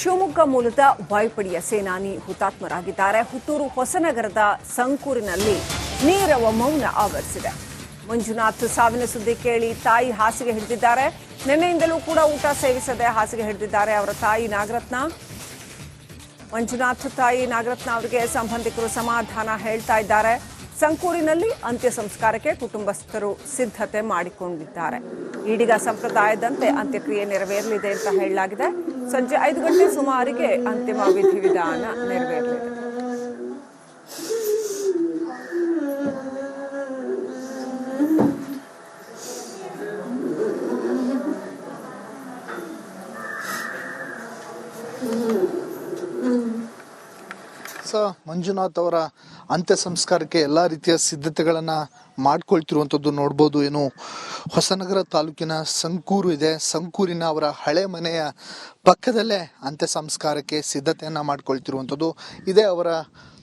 ಶಿವಮೊಗ್ಗ ಮೂಲದ ವಾಯುಪಡೆಯ ಸೇನಾನಿ ಹುತಾತ್ಮರಾಗಿದ್ದಾರೆ. ಹುತ್ತೂರು ಹೊಸನಗರದ ಸಂಕೂರಿನಲ್ಲಿ ನೀರವ ಮೌನ ಆವರಿಸಿದೆ. ಮಂಜುನಾಥ್ ಸಾವಿನ ಸುದ್ದಿ ಕೇಳಿ ತಾಯಿ ಹಾಸಿಗೆ ಹಿಡಿದಿದ್ದಾರೆ. ನಿನ್ನೆಯಿಂದಲೂ ಕೂಡ ಊಟ ಸೇವಿಸದೆ ಹಾಸಿಗೆ ಹಿಡಿದಿದ್ದಾರೆ ಅವರ ತಾಯಿ ನಾಗರತ್ನ. ಮಂಜುನಾಥ್ ತಾಯಿ ನಾಗರತ್ನ ಅವರಿಗೆ ಸಂಬಂಧಿಕರು ಸಮಾಧಾನ ಹೇಳ್ತಾ ಇದ್ದಾರೆ. ಸಂಕೂರಿನಲ್ಲಿ ಅಂತ್ಯ ಸಂಸ್ಕಾರಕ್ಕೆ ಕುಟುಂಬಸ್ಥರು ಸಿದ್ಧತೆ ಮಾಡಿಕೊಂಡಿದ್ದಾರೆ. ಈಡಿಗ ಸಂಪ್ರದಾಯದಂತೆ ಅಂತ್ಯಕ್ರಿಯೆ ನೆರವೇರಲಿದೆ ಅಂತ ಹೇಳಲಾಗಿದೆ. ಸಂಜೆ ಐದು ಗಂಟೆ ಸುಮಾರಿಗೆ ಅಂತಿಮ ವಿಧಿವಿಧಾನ ನೆರವೇರಲಿದೆ. ಮಂಜುನಾಥ್ ಅವರ ಅಂತ್ಯ ಸಂಸ್ಕಾರಕ್ಕೆ ಎಲ್ಲ ರೀತಿಯ ಸಿದ್ಧತೆಗಳನ್ನು ಮಾಡ್ಕೊಳ್ತಿರುವಂಥದ್ದು ನೋಡ್ಬೋದು. ಏನು ಹೊಸನಗರ ತಾಲೂಕಿನ ಸಂಕೂರು ಇದೆ. ಸಂಕೂರಿನ ಅವರ ಹಳೆ ಮನೆಯ ಪಕ್ಕದಲ್ಲೇ ಅಂತ್ಯ ಸಂಸ್ಕಾರಕ್ಕೆ ಸಿದ್ಧತೆಯನ್ನು ಮಾಡ್ಕೊಳ್ತಿರುವಂಥದ್ದು ಇದೇ ಅವರ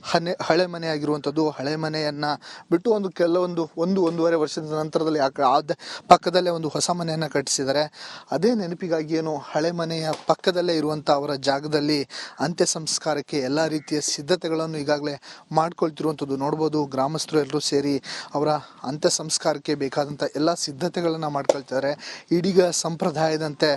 ಹನೆ, ಹಳೆ ಮನೆ ಆಗಿರುವಂಥದ್ದು, ಹಳೆ ಮನೆಯನ್ನು ಬಿಟ್ಟು ಒಂದು ಕೆಲವೊಂದು, ಒಂದು ಒಂದೂವರೆ ವರ್ಷದ ನಂತರದಲ್ಲಿ ಆ ಆದ ಪಕ್ಕದಲ್ಲೇ ಒಂದು ಹೊಸ ಮನೆಯನ್ನು ಕಟ್ಟಿಸಿದ್ದಾರೆ. ಅದೇ ನೆನಪಿಗಾಗಿ ಏನು ಹಳೆ ಮನೆಯ ಪಕ್ಕದಲ್ಲೇ ಇರುವಂಥ ಅವರ ಜಾಗದಲ್ಲಿ ಅಂತ್ಯ ಸಂಸ್ಕಾರಕ್ಕೆ ಎಲ್ಲ ರೀತಿಯ ಸಿದ್ಧತೆಗಳನ್ನು ಈಗಾಗಲೇ ಮಾಡ್ಕೊಳ್ತಿರುವಂಥದ್ದು ನೋಡ್ಬೋದು. ಗ್ರಾಮಸ್ಥರು ಎಲ್ಲರೂ ಸೇರಿ ಅವರ ಅಂತ್ಯ ಸಂಸ್ಕಾರಕ್ಕೆ ಬೇಕಾದಂಥ ಎಲ್ಲ ಸಿದ್ಧತೆಗಳನ್ನು ಮಾಡ್ಕೊಳ್ತಿದ್ದಾರೆ. ಇಡೀಗ ಸಂಪ್ರದಾಯದಂತೆ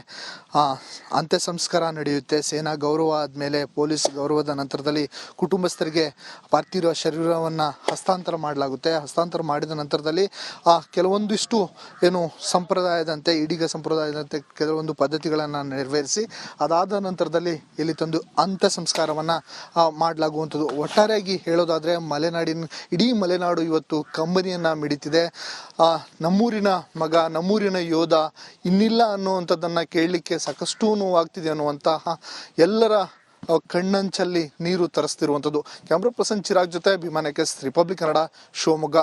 ಅಂತ್ಯ ಸಂಸ್ಕಾರ ನಡೆಯುತ್ತೆ. ಸೇನಾ ಗೌರವ ಆದಮೇಲೆ ಪೊಲೀಸ್ ಗೌರವದ ನಂತರದಲ್ಲಿ ಕುಟುಂಬಸ್ಥರಿಗೆ ಪಾರ್ಥಿವ ಶರೀರವನ್ನು ಹಸ್ತಾಂತರ ಮಾಡಲಾಗುತ್ತೆ. ಹಸ್ತಾಂತರ ಮಾಡಿದ ನಂತರದಲ್ಲಿ ಆ ಕೆಲವೊಂದಿಷ್ಟು ಏನು ಸಂಪ್ರದಾಯದಂತೆ ಇಡೀಗ ಸಂಪ್ರದಾಯದಂತೆ ಕೆಲವೊಂದು ಪದ್ಧತಿಗಳನ್ನು ನೆರವೇರಿಸಿ ಅದಾದ ನಂತರದಲ್ಲಿ ಇಲ್ಲಿ ತಂದು ಅಂತ್ಯ ಸಂಸ್ಕಾರವನ್ನು ಮಾಡಲಾಗುವಂಥದ್ದು. ಒಟ್ಟಾರೆಯಾಗಿ ಹೇಳೋದಾದರೆ ಮಲೆನಾಡಿನ ಇಡೀ ಮಲೆನಾಡು ಇವತ್ತು ಕಂಬನಿಯನ್ನು ಮಿಡಿತಿದೆ. ಆ, ನಮ್ಮೂರಿನ ಮಗ ನಮ್ಮೂರಿನ ಯೋಧ ಇನ್ನಿಲ್ಲ ಅನ್ನುವಂಥದ್ದನ್ನು ಕೇಳಲಿಕ್ಕೆ ಸಾಕಷ್ಟು ನೋವಾಗ್ತಿದೆ ಅನ್ನುವಂತಹ ಎಲ್ಲರ ಕಣ್ಣಂಚಲ್ಲಿ ನೀರು ತರಿಸ್ತಿರುವಂಥದ್ದು. ಕ್ಯಾಮ್ರಾ ಪರ್ಸನ್ ಚಿರಾಗ್ ಜೊತೆ ಅಭಿಮಾನಕ್ಕೆ ರಿಪಬ್ಲಿಕ್ ಕನ್ನಡ, ಶಿವಮೊಗ್ಗ.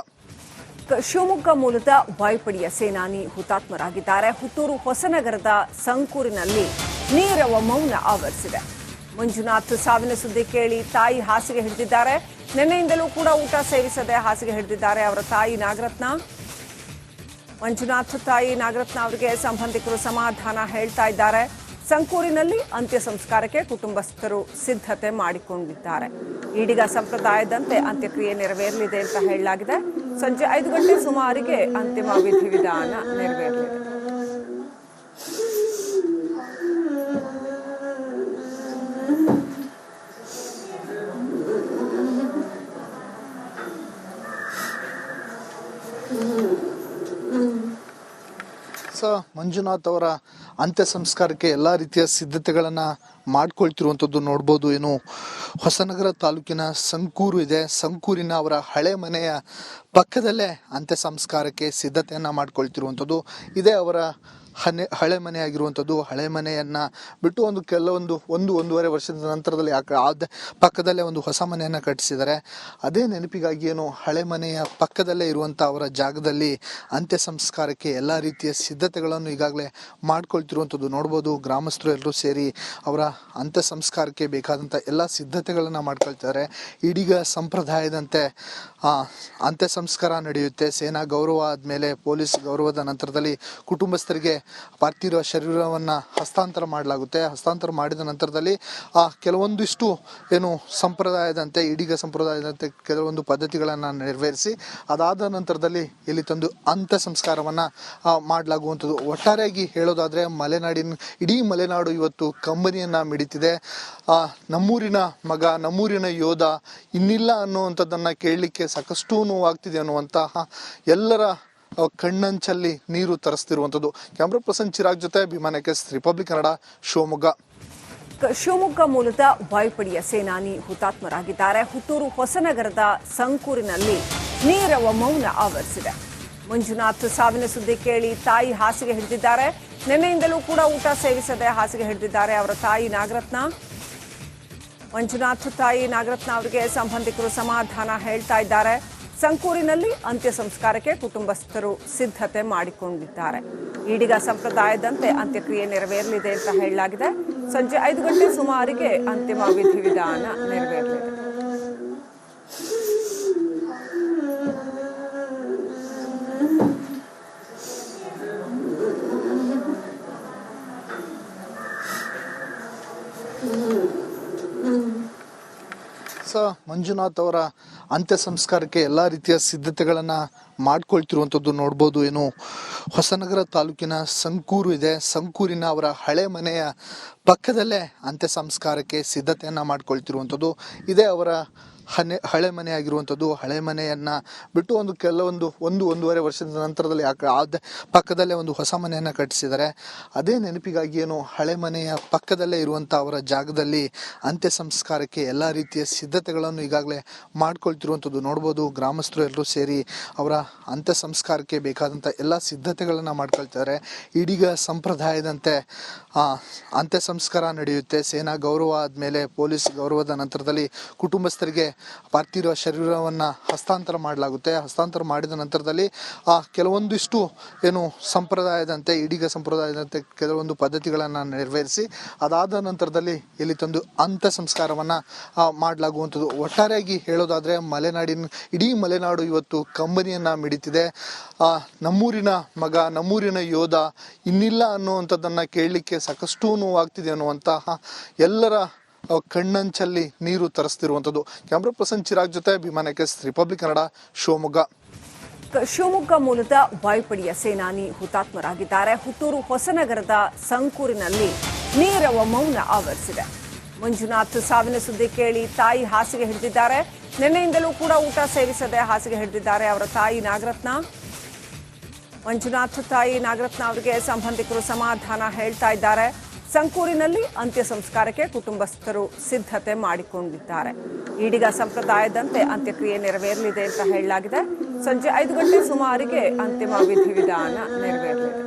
ಶಿವಮೊಗ್ಗ ಮೂಲದ ವಾಯುಪಡೆಯ ಸೇನಾನಿ ಹುತಾತ್ಮರಾಗಿದ್ದಾರೆ. ಹುಟ್ಟೂರು ಹೊಸನಗರದ ಸಂಕೂರಿನಲ್ಲಿ ನೀರವ ಮೌನ ಆವರಿಸಿದೆ. ಮಂಜುನಾಥ್ ಸಾವಿನ ಸುದ್ದಿ ಕೇಳಿ ತಾಯಿ ಹಾಸಿಗೆ ಹಿಡಿದಿದ್ದಾರೆ. ನಿನ್ನೆಯಿಂದಲೂ ಕೂಡ ಊಟ ಸೇವಿಸದೆ ಹಾಸಿಗೆ ಹಿಡಿದಿದ್ದಾರೆ ಅವರ ತಾಯಿ ನಾಗರತ್ನ. ಮಂಜುನಾಥ್ ತಾಯಿ ನಾಗರತ್ನ ಅವರಿಗೆ ಸಂಬಂಧಿಕರು ಸಮಾಧಾನ ಹೇಳ್ತಾ ಇದ್ದಾರೆ. ಸಂಕೂರಿನಲ್ಲಿ ಅಂತ್ಯ ಸಂಸ್ಕಾರಕ್ಕೆ ಕುಟುಂಬಸ್ಥರು ಸಿದ್ಧತೆ ಮಾಡಿಕೊಂಡಿದ್ದಾರೆ. ಈಡಿಗ ಸಂಪ್ರದಾಯದಂತೆ ಅಂತ್ಯಕ್ರಿಯೆ ನೆರವೇರಲಿದೆ ಅಂತ ಹೇಳಲಾಗಿದೆ. ಸಂಜೆ ಐದು ಗಂಟೆ ಸುಮಾರಿಗೆ ಅಂತಿಮ ವಿಧಿವಿಧಾನ ನೆರವೇರಲಿದೆ. ಮಂಜುನಾಥ್ ಅವರ ಅಂತ್ಯ ಸಂಸ್ಕಾರಕ್ಕೆ ಎಲ್ಲ ರೀತಿಯ ಸಿದ್ಧತೆಗಳನ್ನು ಮಾಡ್ಕೊಳ್ತಿರುವಂಥದ್ದು ನೋಡ್ಬೋದು. ಏನು ಹೊಸನಗರ ತಾಲೂಕಿನ ಸಂಕೂರು ಇದೆ. ಸಂಕೂರಿನ ಅವರ ಹಳೆ ಮನೆಯ ಪಕ್ಕದಲ್ಲೇ ಅಂತ್ಯ ಸಂಸ್ಕಾರಕ್ಕೆ ಸಿದ್ಧತೆಯನ್ನು ಮಾಡ್ಕೊಳ್ತಿರುವಂಥದ್ದು ಇದೇ ಅವರ ಹನೆ, ಹಳೆ ಮನೆ ಆಗಿರುವಂಥದ್ದು, ಹಳೆ ಮನೆಯನ್ನು ಬಿಟ್ಟು ಒಂದು ಕೆಲವೊಂದು, ಒಂದು ಒಂದೂವರೆ ವರ್ಷದ ನಂತರದಲ್ಲಿ ಆ ಆದ ಪಕ್ಕದಲ್ಲೇ ಒಂದು ಹೊಸ ಮನೆಯನ್ನು ಕಟ್ಟಿಸಿದ್ದಾರೆ. ಅದೇ ನೆನಪಿಗಾಗಿ ಏನು ಹಳೆ ಮನೆಯ ಪಕ್ಕದಲ್ಲೇ ಇರುವಂಥ ಅವರ ಜಾಗದಲ್ಲಿ ಅಂತ್ಯ ಸಂಸ್ಕಾರಕ್ಕೆ ಎಲ್ಲ ರೀತಿಯ ಸಿದ್ಧತೆಗಳನ್ನು ಈಗಾಗಲೇ ಮಾಡ್ಕೊಳ್ತಿರುವಂಥದ್ದು ನೋಡ್ಬೋದು. ಗ್ರಾಮಸ್ಥರು ಎಲ್ಲರೂ ಸೇರಿ ಅವರ ಅಂತ್ಯ ಸಂಸ್ಕಾರಕ್ಕೆ ಬೇಕಾದಂಥ ಎಲ್ಲ ಸಿದ್ಧತೆಗಳನ್ನು ಮಾಡ್ಕೊಳ್ತಾರೆ ಇಡೀಗ ಸಂಪ್ರದಾಯದಂತೆ ಅಂತ್ಯ ಸಂಸ್ಕಾರ ನಡೆಯುತ್ತೆ. ಸೇನಾ ಗೌರವ ಆದಮೇಲೆ ಪೊಲೀಸ್ ಗೌರವದ ನಂತರದಲ್ಲಿ ಕುಟುಂಬಸ್ಥರಿಗೆ ಪಾರ್ಥಿವ ಶರೀರವನ್ನು ಹಸ್ತಾಂತರ ಮಾಡಲಾಗುತ್ತೆ. ಹಸ್ತಾಂತರ ಮಾಡಿದ ನಂತರದಲ್ಲಿ ಆ ಕೆಲವೊಂದಿಷ್ಟು ಏನು ಸಂಪ್ರದಾಯದಂತೆ ಇಡೀಗ ಸಂಪ್ರದಾಯದಂತೆ ಕೆಲವೊಂದು ಪದ್ಧತಿಗಳನ್ನು ನೆರವೇರಿಸಿ ಅದಾದ ನಂತರದಲ್ಲಿ ಇಲ್ಲಿ ತಂದು ಅಂತ್ಯ ಸಂಸ್ಕಾರವನ್ನು ಮಾಡಲಾಗುವಂಥದ್ದು. ಒಟ್ಟಾರೆಯಾಗಿ ಹೇಳೋದಾದರೆ ಮಲೆನಾಡಿನ ಇಡೀ ಮಲೆನಾಡು ಇವತ್ತು ಕಂಬನಿಯನ್ನು ಮಿಡಿತಿದೆ. ಆ, ನಮ್ಮೂರಿನ ಮಗ ನಮ್ಮೂರಿನ ಯೋಧ ಇನ್ನಿಲ್ಲ ಅನ್ನುವಂಥದ್ದನ್ನು ಕೇಳಲಿಕ್ಕೆ ಸಾಕಷ್ಟು ನೋವಾಗ್ತಿದೆ ಅನ್ನುವಂತಹ ಎಲ್ಲರ ಕಣ್ಣಂಚಲ್ಲಿ ನೀರು ತರಿಸ್ತಿರುವಂಥದ್ದು. ಕ್ಯಾಮ್ರಾ ಪರ್ಸನ್ ಚಿರಾಗ್ ಜೊತೆ ಅಭಿಮಾನಕ್ಕೆ ರಿಪಬ್ಲಿಕ್ ಕನ್ನಡ, ಶಿವಮೊಗ್ಗ. ಶಿವಮೊಗ್ಗ ಮೂಲದ ವಾಯುಪಡೆಯ ಸೇನಾನಿ ಹುತಾತ್ಮರಾಗಿದ್ದಾರೆ. ಹುಟ್ಟೂರು ಹೊಸನಗರದ ಸಂಕೂರಿನಲ್ಲಿ ನೀರವ ಮೌನ ಆವರಿಸಿದೆ. ಮಂಜುನಾಥ್ ಸಾವಿನ ಸುದ್ದಿ ಕೇಳಿ ತಾಯಿ ಹಾಸಿಗೆ ಹಿಡಿದಿದ್ದಾರೆ. ನಿನ್ನೆಯಿಂದಲೂ ಕೂಡ ಊಟ ಸೇವಿಸದೆ ಹಾಸಿಗೆ ಹಿಡಿದಿದ್ದಾರೆ ಅವರ ತಾಯಿ ನಾಗರತ್ನ. ಮಂಜುನಾಥ್ ತಾಯಿ ನಾಗರತ್ನ ಅವರಿಗೆ ಸಂಬಂಧಿಕರು ಸಮಾಧಾನ ಹೇಳ್ತಾ ಇದ್ದಾರೆ. ಸಂಕೂರಿನಲ್ಲಿ ಅಂತ್ಯ ಸಂಸ್ಕಾರಕ್ಕೆ ಕುಟುಂಬಸ್ಥರು ಸಿದ್ಧತೆ ಮಾಡಿಕೊಂಡಿದ್ದಾರೆ. ಈಡಿಗ ಸಂಪ್ರದಾಯದಂತೆ ಅಂತ್ಯಕ್ರಿಯೆ ನೆರವೇರಲಿದೆ ಅಂತ ಹೇಳಲಾಗಿದೆ. ಸಂಜೆ ಐದು ಗಂಟೆ ಸುಮಾರಿಗೆ ಅಂತಿಮ ವಿಧಿವಿಧಾನ ನೆರವೇರಲಿದೆ. ಸೊ ಮಂಜುನಾಥ್ ಅವರ ಅಂತ್ಯ ಸಂಸ್ಕಾರಕ್ಕೆ ಎಲ್ಲ ರೀತಿಯ ಸಿದ್ಧತೆಗಳನ್ನು ಮಾಡ್ಕೊಳ್ತಿರುವಂಥದ್ದು ನೋಡ್ಬೋದು. ಏನು ಹೊಸನಗರ ತಾಲೂಕಿನ ಸಂಕೂರು ಇದೆ. ಸಂಕೂರಿನ ಅವರ ಹಳೆ ಮನೆಯ ಪಕ್ಕದಲ್ಲೇ ಅಂತ್ಯ ಸಂಸ್ಕಾರಕ್ಕೆ ಸಿದ್ಧತೆಯನ್ನು ಮಾಡ್ಕೊಳ್ತಿರುವಂಥದ್ದು ಇದೇ ಅವರ ಹನೆ, ಹಳೆ ಮನೆ ಆಗಿರುವಂಥದ್ದು, ಹಳೆ ಮನೆಯನ್ನು ಬಿಟ್ಟು ಒಂದು ಕೆಲವೊಂದು, ಒಂದು ಒಂದೂವರೆ ವರ್ಷದ ನಂತರದಲ್ಲಿ ಆದ ಪಕ್ಕದಲ್ಲೇ ಒಂದು ಹೊಸ ಮನೆಯನ್ನು ಕಟ್ಟಿಸಿದ್ದಾರೆ. ಅದೇ ನೆನಪಿಗಾಗಿ ಏನು ಹಳೆ ಮನೆಯ ಪಕ್ಕದಲ್ಲೇ ಇರುವಂಥ ಅವರ ಜಾಗದಲ್ಲಿ ಅಂತ್ಯ ಸಂಸ್ಕಾರಕ್ಕೆ ಎಲ್ಲ ರೀತಿಯ ಸಿದ್ಧತೆಗಳನ್ನು ಈಗಾಗಲೇ ಮಾಡ್ಕೊಳ್ತಿರುವಂಥದ್ದು ನೋಡ್ಬೋದು. ಗ್ರಾಮಸ್ಥರು ಎಲ್ಲರೂ ಸೇರಿ ಅವರ ಅಂತ್ಯ ಸಂಸ್ಕಾರಕ್ಕೆ ಬೇಕಾದಂಥ ಎಲ್ಲ ಸಿದ್ಧತೆಗಳನ್ನು ಮಾಡ್ಕೊಳ್ತಿದ್ದಾರೆ. ಇಡೀಗ ಸಂಪ್ರದಾಯದಂತೆ ಅಂತ್ಯ ಸಂಸ್ಕಾರ ನಡೆಯುತ್ತೆ. ಸೇನಾ ಗೌರವ ಆದಮೇಲೆ ಪೊಲೀಸ್ ಗೌರವದ ನಂತರದಲ್ಲಿ ಕುಟುಂಬಸ್ಥರಿಗೆ ಪಾರ್ಥಿವ ಶರೀರವನ್ನು ಹಸ್ತಾಂತರ ಮಾಡಲಾಗುತ್ತೆ. ಹಸ್ತಾಂತರ ಮಾಡಿದ ನಂತರದಲ್ಲಿ ಆ ಕೆಲವೊಂದಿಷ್ಟು ಏನು ಸಂಪ್ರದಾಯದಂತೆ ಇಡೀಗ ಸಂಪ್ರದಾಯದಂತೆ ಕೆಲವೊಂದು ಪದ್ಧತಿಗಳನ್ನು ನೆರವೇರಿಸಿ ಅದಾದ ನಂತರದಲ್ಲಿ ಇಲ್ಲಿ ತಂದು ಅಂತ್ಯ ಸಂಸ್ಕಾರವನ್ನು ಮಾಡಲಾಗುವಂಥದ್ದು. ಒಟ್ಟಾರೆಯಾಗಿ ಹೇಳೋದಾದರೆ ಮಲೆನಾಡಿನ ಇಡೀ ಮಲೆನಾಡು ಇವತ್ತು ಕಂಬನಿಯನ್ನು ಮಿಡಿತಿದೆ. ಆ, ನಮ್ಮೂರಿನ ಮಗ ನಮ್ಮೂರಿನ ಯೋಧ ಇನ್ನಿಲ್ಲ ಅನ್ನುವಂಥದ್ದನ್ನು ಕೇಳಲಿಕ್ಕೆ ಸಾಕಷ್ಟು ನೋವಾಗ್ತಿದೆ ಅನ್ನುವಂತಹ ಎಲ್ಲರ ಕಣ್ಣಂಚಲ್ಲಿ ನೀರು ತರಿಸ್ತಿರುವಂಥದ್ದು. ಕ್ಯಾಮ್ರಾ ಪರ್ಸನ್ ಚಿರಾಗ್ ಜೊತೆ ಅಭಿಮಾನಕ್ಕೆ ರಿಪಬ್ಲಿಕ್ ಕನ್ನಡ, ಶಿವಮೊಗ್ಗ. ಶಿವಮೊಗ್ಗ ಮೂಲದ ವಾಯುಪಡೆಯ ಸೇನಾನಿ ಹುತಾತ್ಮರಾಗಿದ್ದಾರೆ. ಹುಟ್ಟೂರು ಹೊಸನಗರದ ಸಂಕೂರಿನಲ್ಲಿ ನೀರವ ಮೌನ ಆವರಿಸಿದೆ. ಮಂಜುನಾಥ್ ಸಾವಿನ ಸುದ್ದಿ ಕೇಳಿ ತಾಯಿ ಹಾಸಿಗೆ ಹಿಡಿದಿದ್ದಾರೆ. ನಿನ್ನೆಯಿಂದಲೂ ಕೂಡ ಊಟ ಸೇವಿಸದೆ ಹಾಸಿಗೆ ಹಿಡಿದಿದ್ದಾರೆ ಅವರ ತಾಯಿ ನಾಗರತ್ನ. ಮಂಜುನಾಥ್ ತಾಯಿ ನಾಗರತ್ನ ಅವರಿಗೆ ಸಂಬಂಧಿಕರು ಸಮಾಧಾನ ಹೇಳ್ತಾ ಇದ್ದಾರೆ. ಸಂಕೂರಿನಲ್ಲಿ ಅಂತ್ಯ ಸಂಸ್ಕಾರಕ್ಕೆ ಕುಟುಂಬಸ್ಥರು ಸಿದ್ಧತೆ ಮಾಡಿಕೊಂಡಿದ್ದಾರೆ. ಈಡಿಗ ಸಂಪ್ರದಾಯದಂತೆ ಅಂತ್ಯಕ್ರಿಯೆ ನೆರವೇರಲಿದೆ ಅಂತ ಹೇಳಲಾಗಿದೆ. ಸಂಜೆ ಐದು ಗಂಟೆ ಸುಮಾರಿಗೆ ಅಂತಿಮ ವಿಧಿವಿಧಾನ ನೆರವೇರಲಿದೆ.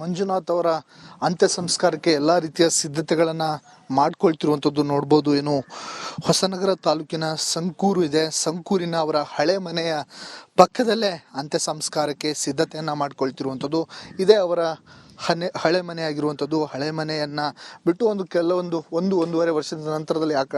ಮಂಜುನಾಥ್ ಅವರ ಅಂತ್ಯ ಸಂಸ್ಕಾರಕ್ಕೆ ಎಲ್ಲ ರೀತಿಯ ಸಿದ್ಧತೆಗಳನ್ನು ಮಾಡ್ಕೊಳ್ತಿರುವಂಥದ್ದು ನೋಡ್ಬೋದು. ಏನು ಹೊಸನಗರ ತಾಲೂಕಿನ ಸಂಕೂರು ಇದೆ. ಸಂಕೂರಿನ ಅವರ ಹಳೆ ಮನೆಯ ಪಕ್ಕದಲ್ಲೇ ಅಂತ್ಯ ಸಂಸ್ಕಾರಕ್ಕೆ ಸಿದ್ಧತೆಯನ್ನು ಮಾಡ್ಕೊಳ್ತಿರುವಂಥದ್ದು. ಇದೇ ಅವರ ಹನೆ, ಹಳೆ ಮನೆ ಆಗಿರುವಂಥದ್ದು, ಹಳೆ ಮನೆಯನ್ನು ಬಿಟ್ಟು ಒಂದು ಕೆಲವೊಂದು, ಒಂದು ಒಂದೂವರೆ ವರ್ಷದ ನಂತರದಲ್ಲಿ ಕ-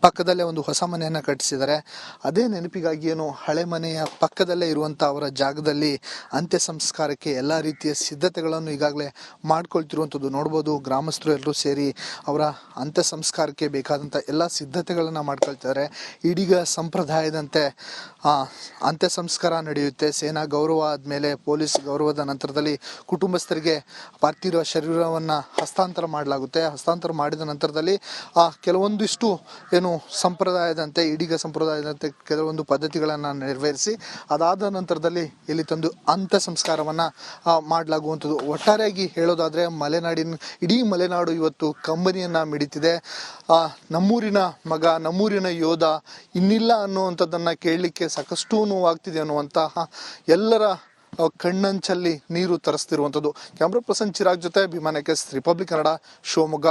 ಪಕ್ಕದಲ್ಲೇ ಒಂದು ಹೊಸ ಮನೆಯನ್ನು ಕಟ್ಟಿಸಿದ್ದಾರೆ. ಅದೇ ನೆನಪಿಗಾಗಿ ಏನು ಹಳೆ ಮನೆಯ ಪಕ್ಕದಲ್ಲೇ ಇರುವಂಥ ಅವರ ಜಾಗದಲ್ಲಿ ಅಂತ್ಯ ಸಂಸ್ಕಾರಕ್ಕೆ ಎಲ್ಲ ರೀತಿಯ ಸಿದ್ಧತೆಗಳನ್ನು ಈಗಾಗಲೇ ಮಾಡ್ಕೊಳ್ತಿರುವಂಥದ್ದು ನೋಡ್ಬೋದು. ಗ್ರಾಮಸ್ಥರು ಎಲ್ಲರೂ ಸೇರಿ ಅವರ ಅಂತ್ಯ ಸಂಸ್ಕಾರಕ್ಕೆ ಬೇಕಾದಂಥ ಎಲ್ಲ ಸಿದ್ಧತೆಗಳನ್ನು ಮಾಡ್ಕೊಳ್ತಿದ್ದಾರೆ. ಇಡೀಗ ಸಂಪ್ರದಾಯದಂತೆ ಅಂತ್ಯ ಸಂಸ್ಕಾರ ನಡೆಯುತ್ತೆ. ಸೇನಾ ಗೌರವ ಆದಮೇಲೆ ಪೊಲೀಸ್ ಗೌರವದ ನಂತರದಲ್ಲಿ ಕುಟುಂಬಸ್ಥರಿಗೆ ಪಾರ್ಥಿವ ಶರೀರವನ್ನು ಹಸ್ತಾಂತರ ಮಾಡಲಾಗುತ್ತೆ. ಹಸ್ತಾಂತರ ಮಾಡಿದ ನಂತರದಲ್ಲಿ ಆ ಕೆಲವೊಂದಿಷ್ಟು ಏನು ಸಂಪ್ರದಾಯದಂತೆ ಇಡೀಗ ಸಂಪ್ರದಾಯದಂತೆ ಕೆಲವೊಂದು ಪದ್ಧತಿಗಳನ್ನು ನೆರವೇರಿಸಿ ಅದಾದ ನಂತರದಲ್ಲಿ ಇಲ್ಲಿ ತಂದು ಅಂತ್ಯ ಸಂಸ್ಕಾರವನ್ನು ಮಾಡಲಾಗುವಂಥದ್ದು. ಒಟ್ಟಾರೆಯಾಗಿ ಹೇಳೋದಾದರೆ ಮಲೆನಾಡಿನ ಇಡೀ ಮಲೆನಾಡು ಇವತ್ತು ಕಂಬನಿಯನ್ನು ಮಿಡಿತಿದೆ. ಆ, ನಮ್ಮೂರಿನ ಮಗ ನಮ್ಮೂರಿನ ಯೋಧ ಇನ್ನಿಲ್ಲ ಅನ್ನುವಂಥದ್ದನ್ನು ಕೇಳಲಿಕ್ಕೆ ಸಾಕಷ್ಟು ನೋವಾಗ್ತಿದೆ ಅನ್ನುವಂತಹ ಎಲ್ಲರ ಕಣ್ಣಂಚಲ್ಲಿ ನೀರು ತರಿಸ್ತಿರುವಂಥದ್ದು. ಕ್ಯಾಮ್ರಾ ಪರ್ಸನ್ ಚಿರಾಗ್ ಜೊತೆ ಅಭಿಮಾನಕ್ಕೆ ರಿಪಬ್ಲಿಕ್ ಕನ್ನಡ ಶಿವಮೊಗ್ಗ.